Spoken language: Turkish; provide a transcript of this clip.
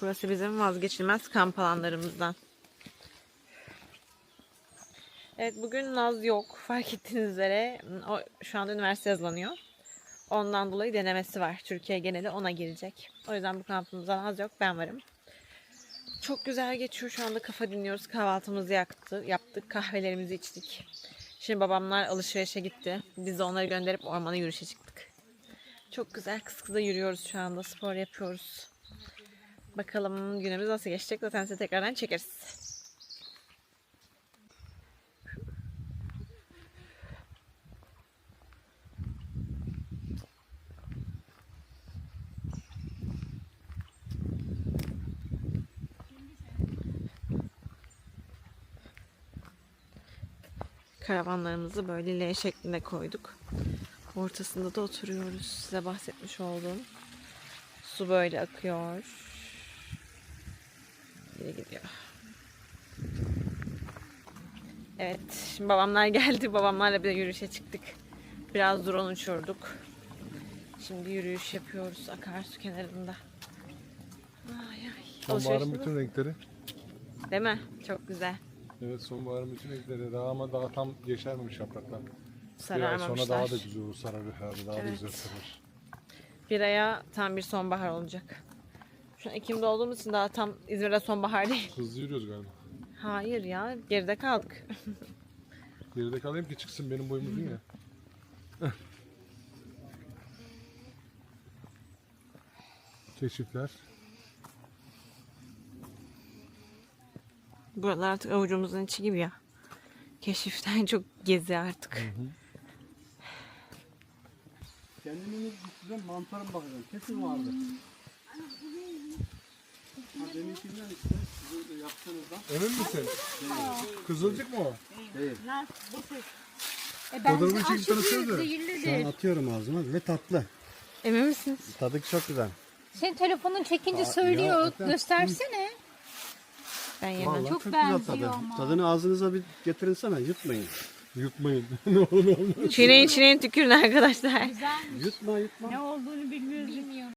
Burası bizim vazgeçilmez kamp alanlarımızdan. Evet bugün Naz yok. Fark ettiğiniz üzere o şu anda üniversite hazırlanıyor. Ondan dolayı denemesi var. Türkiye geneli ona girecek. O yüzden bu kampımızda Naz yok. Ben varım. Çok güzel geçiyor. Şu anda kafa dinliyoruz. Kahvaltımızı yaktı, yaptık. Kahvelerimizi içtik. Şimdi babamlar alışverişe gitti. Biz de onları gönderip ormana yürüyüşe çıktık. Çok güzel kız kıza yürüyoruz şu anda. Spor yapıyoruz. Bakalım günümüz nasıl geçecek. Zaten size tekrardan çekeriz. Karavanlarımızı böyle L şeklinde koyduk. Ortasında da oturuyoruz. Size bahsetmiş olduğum. Su böyle akıyor. Geri gidiyor. Evet, şimdi babamlar geldi. Babamlarla bir de yürüyüşe çıktık. Biraz drone uçurduk. Şimdi yürüyüş yapıyoruz akarsu kenarında. Ay ay. Sonbaharın bütün renkleri. Değil mi? Çok güzel. Evet sonbaharın bütün renkleri. Daha ama daha tam yeşermemiş yapraklar. Bir ay Sararmamışlar. sonra daha da güzel olur sararır herhalde. Daha da Evet. güzel sararır. Bir aya tam bir sonbahar olacak. Şu an Ekim'de olduğumuz için daha tam İzmir'de sonbahar değil. Hızlı yürüyoruz galiba. Hayır ya geride kaldık. Geride kalayım ki çıksın benim boyum uzun ya. Keşifler. Buralar artık avucumuzun içi gibi ya. Keşiften çok gezi artık. Kendimi size mantarım bakacağım. Kesin vardı. Emin misin? Kızılcık mı o? değil. E ben de çekip tanıtsanıza. Şu an atıyorum ağzıma ve tatlı. Emin misiniz? Tadı çok güzel. Sen telefonun çekince Aa, söylüyor. ya, zaten- Göstersene. Ben yemem. Vallahi Çok çok, güzel benziyor tadı. ama. Tadını ağzınıza bir getirinsene yutmayın. Yutmayın. ne olur ne olmaz. Çiğneyin çiğneyin tükürün arkadaşlar. Güzel. Yutma yutma. Ne olduğunu bilmiyoruz. Bilmiyorum.